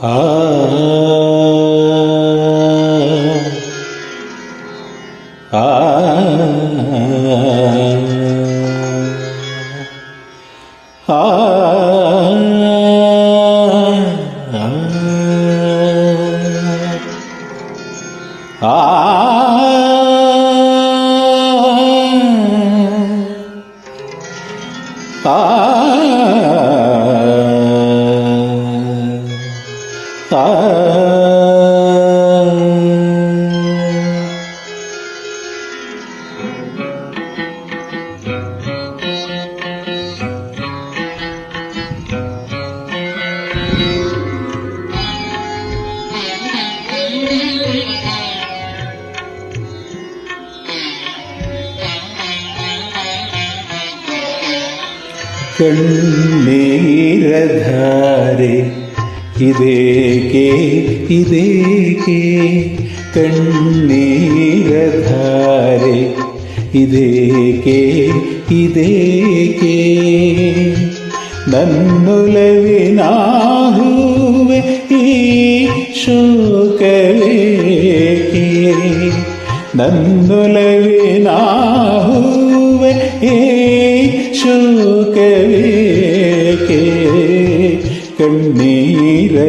ಆ ಆ ಕಣ್ಣೀರಧಾರೆ ಇದೇಕೆ ಇದೇಕೆ ಕಣ್ಣೀರಧಾರೆ ಇದೇಕೆ ಇದೇಕೆ ನನ್ನೊಲವಿನಾಹುವೆ ಈ ಶೋಕವೇಕೆ ನನ್ನೊಲವಿನಾ യേശു കവിക്ക് കണ്ണീരധാരെ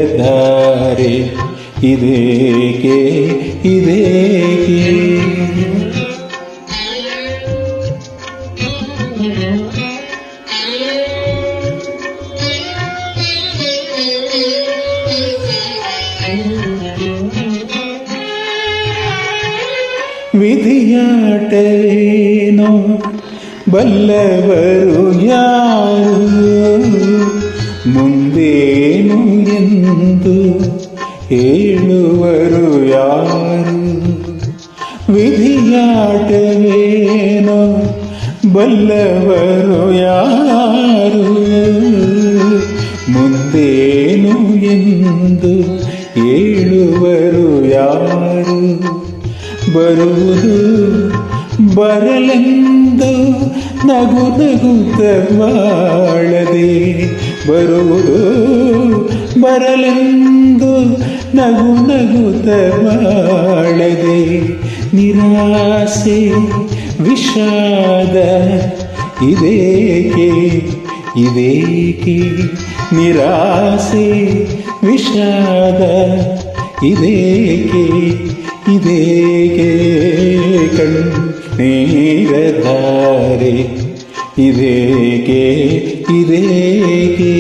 ഇതേക്ക് ഇതേക്ക്. വിധിയാട്ടേനോ ಬಲ್ಲವರು ಯಾರು ಮುಂದೇನು ಎಂದು ಹೇಳುವರು ಯಾರು ವಿಧಿಯಾಟವೇನೋ ಬಲ್ಲವರು ಯಾರು ಮುಂದೇನು ಎಂದು ಹೇಳುವರು ಯಾರು ಬರುವುದು ಬರಲೆಂದು ನಗು ನಗುತ್ತ ಬಾಳದೆ ಬರುವುದು ಬರಲೆಂದು ನಗು ನಗುತ್ತ ಬಾಳದೆ ನಿರಾಸೆ ವಿಷಾದ ಇದೇಕೆ ಇದೇಕೆ ನಿರಾಸೆ ವಿಷಾದ ಇದೇಕೆ ಇದೇಕೆ നീരധാരെ ഇരേകേ ഇരേകേ.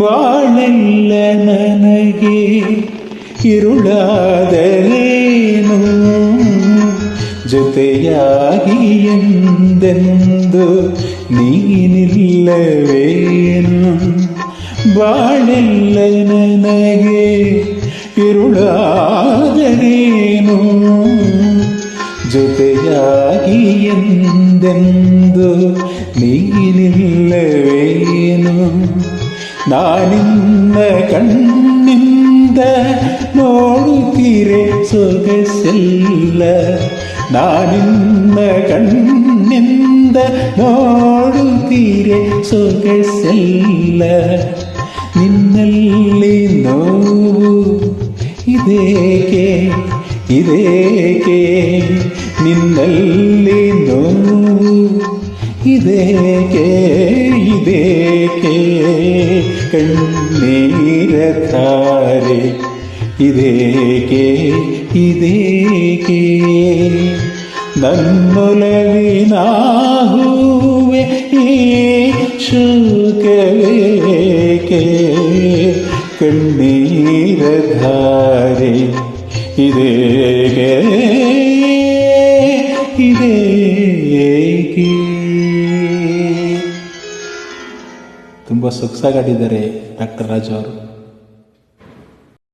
ಬಾಳೆಲ್ಲ ನನಗೆ ഇരുಳಾದರೇನು ജൊತೆയാകിയെന്തെന്തു നീ നില്ലവേനും വാഴല്ല ನನಗೆ ഇരുളാകരേನು ಜೊತೆಯಾಗಿ ಎಂದೆಂದು ನೀನಿಲ್ಲವೇನು ನಾನಿನ್ನ ಕಣ್ಣಿಂದ ನೋಡುತ್ತೀರೆ ಸೊಗಸೆಲ್ಲ നാനിന്ന കണ്ണിന്ത നാടു തീരെ സുഖസല്ല നിന്നല്ലി നോവു? ഇതേക്കേ ഇതേക്കേ നിന്നല്ലി നോവു? ഇതേക്കേ ഇതേക്കേ കണ്ണീരത്താരേ ಇದೇಕೆ ಇದೇಕೆ? ಹೂವೆ ಈ ಶೋಕವೇಕೆ ಕಣ್ಣೀರಧಾರೆ ಇದೇಕೆ? ಇದೇಕೆ? ತುಂಬ ಸೊಗಸಾಗಾಡಿದ್ದಾರೆ ಡಾಕ್ಟರ್ ರಾಜು ಅವರು.